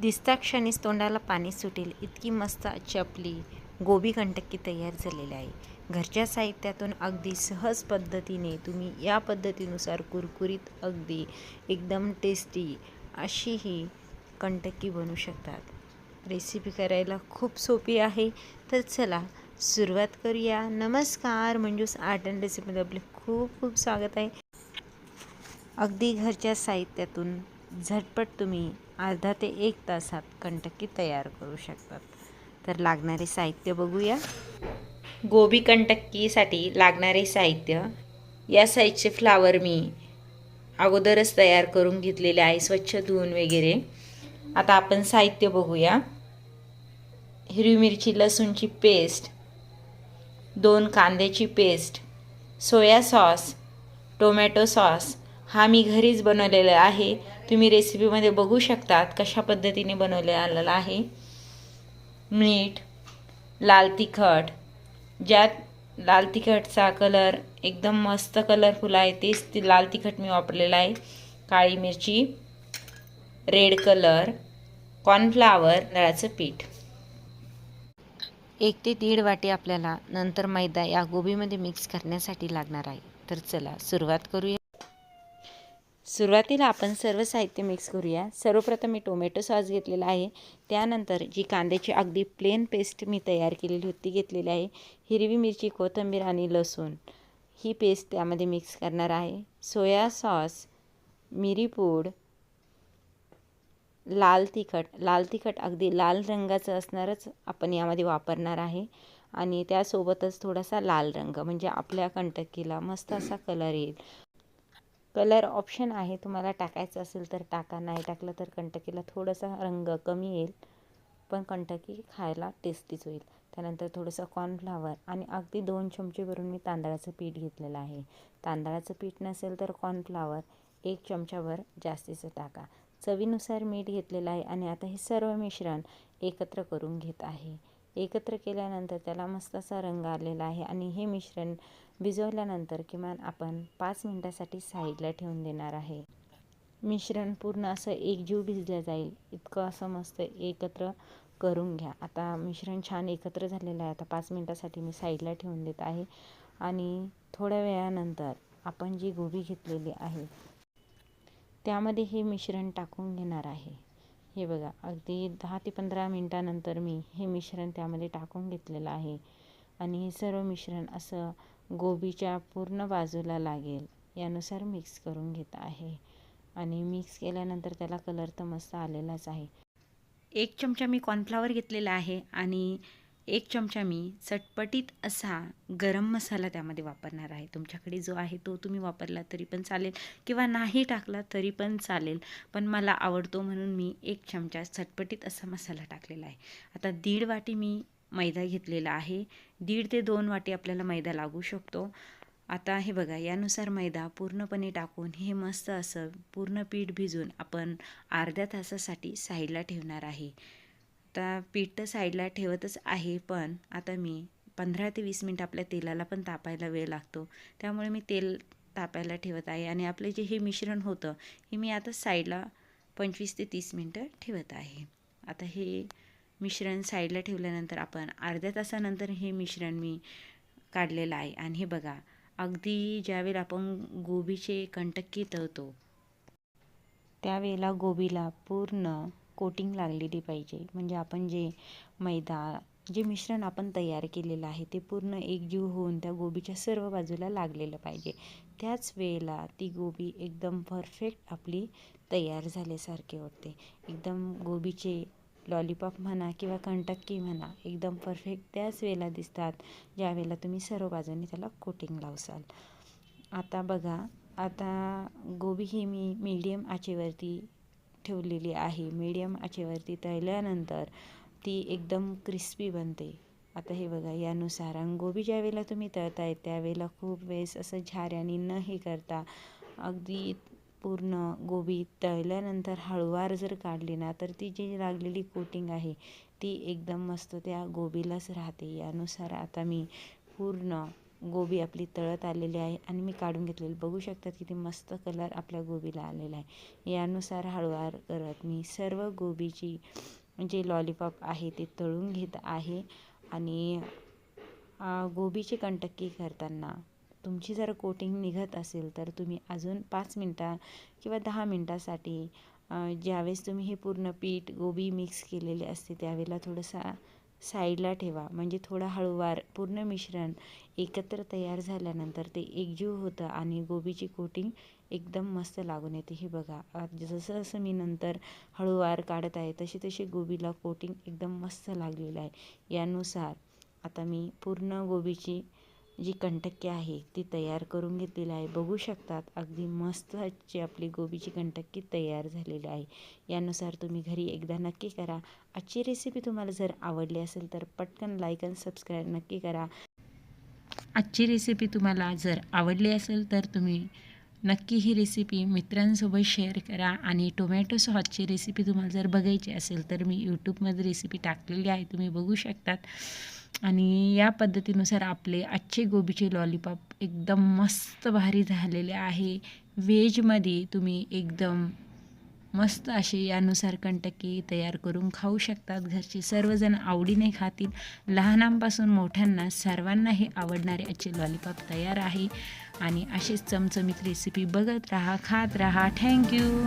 दिसता क्षणीच तोंडाला पाणी सुटेल. इतकी मस्त चपली गोबी कंटक्की तयार झालेली आहे. घरच्या साहित्यातून अगदी सहज पद्धतीने तुम्ही या पद्धतीनुसार कुरकुरीत अगदी एकदम टेस्टी अशी ही कंटक्की बनवू शकतात. रेसिपी करायला खूप सोपी आहे. तर चला सुरुवात करूया. नमस्कार म्हणजेच आर्ट अँड रेसिपीमध्ये आपले खूप खूप स्वागत आहे. अगदी घरच्या साहित्यातून झटपट तुम्ही अर्धा ते एक तासात कंटक्की तयार करू शकतात. तर लागणारे साहित्य बघूया. गोबी कंटक्कीसाठी लागणारे साहित्य. या साईजचे फ्लावर मी अगोदरच तयार करून घेतलेले आहे स्वच्छ धुवून वगैरे. आता आपण साहित्य बघूया. हिरवी मिरची लसूणची पेस्ट दोन कांद्याची paste soya sauce tomato sauce हा मी घरीच बनवलेला आहे. तुम्ही रेसिपीमध्ये बघू शकतात कशा पद्धतीने बनवले आलेला आहे. मीठ लाल तिखट ज्यात लाल तिखटचा कलर एकदम मस्त कलरफुल आहे तेच ती लाल तिखट मी वापरलेलं आहे. काळी मिरची रेड कलर कॉर्नफ्लावर नळाचं पीठ. एक ते दीड वाटी आपल्याला नंतर मैदा या गोबीमध्ये मिक्स करण्यासाठी लागणार आहे. तर चला सुरुवात करूया. सुरुवातीला आपण सर्व साहित्य मिक्स करूया. सर्वप्रथम मी टोमॅटो सॉस घेतलेला आहे. त्यानंतर जी कांद्याची अगदी प्लेन पेस्ट मी तयार केलेली होती घेतलेली आहे. हिरवी मिरची कोथिंबीर आणि लसूण. ही पेस्ट त्यामध्ये मिक्स करणार आहे. सोया सॉस मिरीपूड लाल तिखट. लाल तिखट अगदी लाल रंगाचं असणारच आपण यामध्ये वापरणार आहे. आणि त्यासोबतच थोडासा लाल रंग म्हणजे आपल्या कंटकीला मस्त असा कलर येईल. कलर ऑप्शन आहे तुम्हाला टाकायचं असेल तर टाका नाही टाकलं तर कंटकीला थोडासा रंग कमी येईल पण कंटकी खायला टेस्टीच होईल. त्यानंतर थोडंसं कॉर्नफ्लावर आणि अगदी दोन चमचे भरून मी तांदळाचं पीठ घेतलेलं आहे. तांदळाचं पीठ नसेल तर कॉर्नफ्लावर एक चमच्यावर जास्तीचं टाका. चवीनुसार मीठ घेतलेलं आहे आणि आता हे सर्व मिश्रण एकत्र करून घेत आहे. एकत्र केल्यानंतर त्याला मस्त असा रंग आलेला आहे आणि हे मिश्रण भिजवल्यानंतर किमान आपण पाच मिनटासाठी साईडला ठेवून देणार आहे. मिश्रण पूर्ण असं एकजीव भिजलं जाईल. इतकं असं मस्त एकत्र करून घ्या. आता मिश्रण छान एकत्र झालेलं आहे. आता पाच मिनटासाठी मी साईडला ठेवून देत आहे. आणि थोड्या वेळानंतर आपण जी गोबी घेतलेली आहे त्यामध्ये हे मिश्रण टाकून घेणार आहे. हे बघा अगदी दहा ते पंधरा मिनटानंतर मी हे मिश्रण त्यामध्ये टाकून घेतलेलं आहे. आणि हे सर्व मिश्रण असं गोबीच्या पूर्ण बाजूला लागेल. यानुसार मिक्स करून घेत आहे. आणि मिक्स केल्यानंतर त्याला कलर तर मस्त आलेलाच आहे. एक चमचा मी कॉर्नफ्लावर घेतलेला आहे आणि एक चमचा मी चटपटीत असा गरम मसाला त्यामध्ये वापरणार आहे. तुमच्याकडे जो आहे तो तुम्ही वापरला तरी पण चालेल किंवा नाही टाकला तरी पण चालेल. पण मला आवडतो म्हणून मी एक चमचा चटपटीत असा मसाला टाकलेला आहे. आता दीड वाटी मी मैदा घेतलेला आहे. दीड ते दोन वाटी आपल्याला मैदा लागू शकतो. आता हे बघा यानुसार मैदा पूर्णपणे टाकून हे मस्त असं पूर्ण पीठ भिजून आपण अर्ध्या तासासाठी साईडला ठेवणार आहे. आता पीठ तर साईडला ठेवतच आहे पण आता मी पंधरा ते वीस मिनटं आपल्या तेलाला पण तापायला वेळ लागतो. त्यामुळे मी तेल तापायला ठेवत आहे आणि आपलं जे हे मिश्रण होतं हे मी आता साईडला पंचवीस ते तीस मिनटं ठेवत आहे. आता हे मिश्रण साईडला ठेवल्यानंतर आपण अर्ध्या तासानंतर हे मिश्रण मी काढलेलं आहे. आणि हे बघा अगदी ज्यावेळेला आपण गोबीचे कंटक्की तळतो त्यावेळेला गोबीला पूर्ण कोटिंग लागलेली पाहिजे. म्हणजे आपण जे मैदा जे मिश्रण आपण तयार केलेलं आहे ते पूर्ण एकजीव होऊन त्या गोबीच्या सर्व बाजूला लागलेलं पाहिजे. त्याच वेळेला ती गोबी एकदम परफेक्ट आपली तयार झाल्यासारखे होते एकदम गोबीचे लॉलीपॉप म्हणा किंवा कंटक्की म्हणा एकदम परफेक्ट त्याच वेळेला दिसतात. ज्या वेळेला तुम्ही सर्व बाजूने त्याला कोटिंग लावसाल. आता बघा आता गोबी ही मी मीडियम आचेवरती ठेवलेली आहे. मीडियम आचेवरती तळल्यानंतर ती एकदम क्रिस्पी बनते. आता हे बघा यानुसार. आणि गोबी ज्या वेळेला तुम्ही तळताय त्यावेळेला खूप वेळेस असं झाऱ्याने न हे करता अगदी पूर्ण गोबी तळल्यानंतर हळूवार जर काढली ना तर ती जी लागलेली कोटिंग आहे ती एकदम मस्त त्या गोबीलाच राहते. यानुसार आता मी पूर्ण गोबी आपली तळत आलेली आहे आणि मी काढून घेतलेली. बघू शकतात किती मस्त कलर आपल्या गोबीला आलेला आहे. यानुसार हळूवार करत मी सर्व गोबीची जे लॉलीपॉप आहे ते तळून घेत आहे. आणि गोबीची कंटक्की करताना तुमची जर कोटिंग निघत असेल तर तुम्ही अजून पाच मिनटा किंवा दहा मिनटासाठी ज्यावेळेस तुम्ही हे पूर्ण पीठ गोबी मिक्स केलेले असते त्यावेळेला थोडंसं साईडला ठेवा. म्हणजे थोडं हळूवार पूर्ण मिश्रण एकत्र तयार झाल्यानंतर ते एकजीव होतं आणि गोबीची कोटिंग एकदम मस्त लागून येते. हे बघा जसं जसं मी नंतर हळूवार काढत आहे तशी तशी गोबीला कोटिंग एकदम मस्त लागलेलं आहे. यानुसार आता मी पूर्ण गोबीची जी कंटक्की आहे ती तयार करून घेतलेली आहे. बघू शकतात अगदी मस्त अशी आपली गोबीची कंटक्की तयार झालेली आहे. यानुसार तुम्ही घरी एकदा नक्की करा. आजची रेसिपी तुम्हाला जर आवडली असेल तर पटकन लाईक आणि सबस्क्राईब नक्की करा. आजची रेसिपी तुम्हाला जर आवडली असेल तर तुम्ही नक्की ही रेसिपी मित्रांसोबत शेअर करा. आणि टोमॅटो सॉसची रेसिपी तुम्हाला जर बघायची असेल तर मी यूट्यूबमध्ये रेसिपी टाकलेली आहे. तुम्ही बघू शकतात. आणि या पद्धतीनुसार आपले आजचे गोबीचे लॉलीपॉप एकदम मस्त भारी झालेले आहे. व्हेजमध्ये तुम्ही एकदम मस्त असे यानुसार कंटकी तयार करून खाऊ शकतात. घरचे सर्वजण आवडीने खातील. लहानांपासून मोठ्यांना सर्वांना हे आवडणारे आजचे लॉलीपॉप तयार आहे. आणि असेच चमचमीत रेसिपी बघत राहा खात राहा. थँक्यू